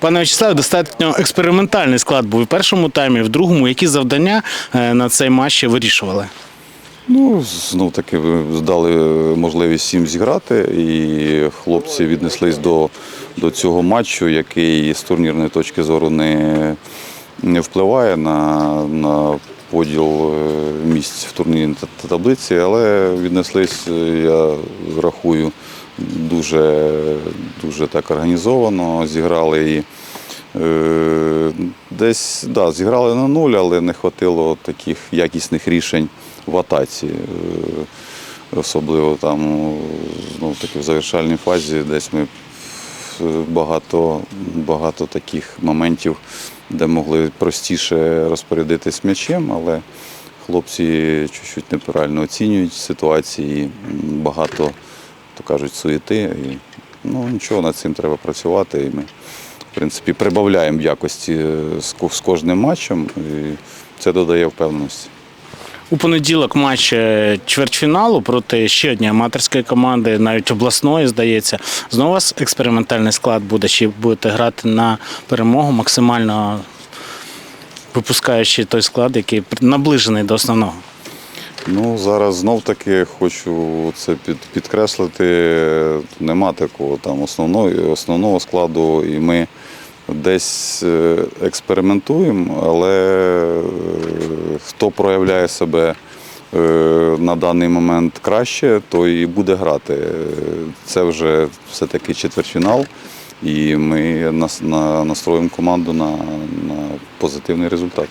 Пане Вячеславе, достатньо експериментальний склад був і в першому таймі, і в другому. Які завдання е, на цей матч вирішували? Ну, знов таки дали можливість всім зіграти, і хлопці віднеслись до, до цього матчу, який з турнірної точки зору не, не впливає на, на поділ е, місць в турнірній та- та- таблиці, але віднеслись, е, я рахую, дуже, дуже так організовано, зіграли і. Е, Десь да, зіграли на нуль, але не вистачило таких якісних рішень в атаці. Особливо там ну, таки в завершальній фазі десь ми багато, багато таких моментів, де могли простіше розпорядитись м'ячем, але хлопці чуть-чуть неправильно оцінюють ситуації, багато, то кажуть, суєти. І, ну, нічого, над цим треба працювати. І ми, в принципі, прибавляємо якості е, з кожним матчем, і це додає впевненості. У понеділок матч е, чвертьфіналу проти ще однієї аматорської команди, навіть обласної, здається. Знову експериментальний склад буде, чи будете грати на перемогу, максимально випускаючи той склад, який наближений до основного. Ну, зараз знов таки хочу це під, підкреслити. Нема такого там основного, основного складу, і ми десь е, експериментуємо, але е, хто проявляє себе е, на даний момент краще, той і буде грати. Е, Це вже все-таки четвертьфінал, і ми настроїмо команду на, на позитивний результат.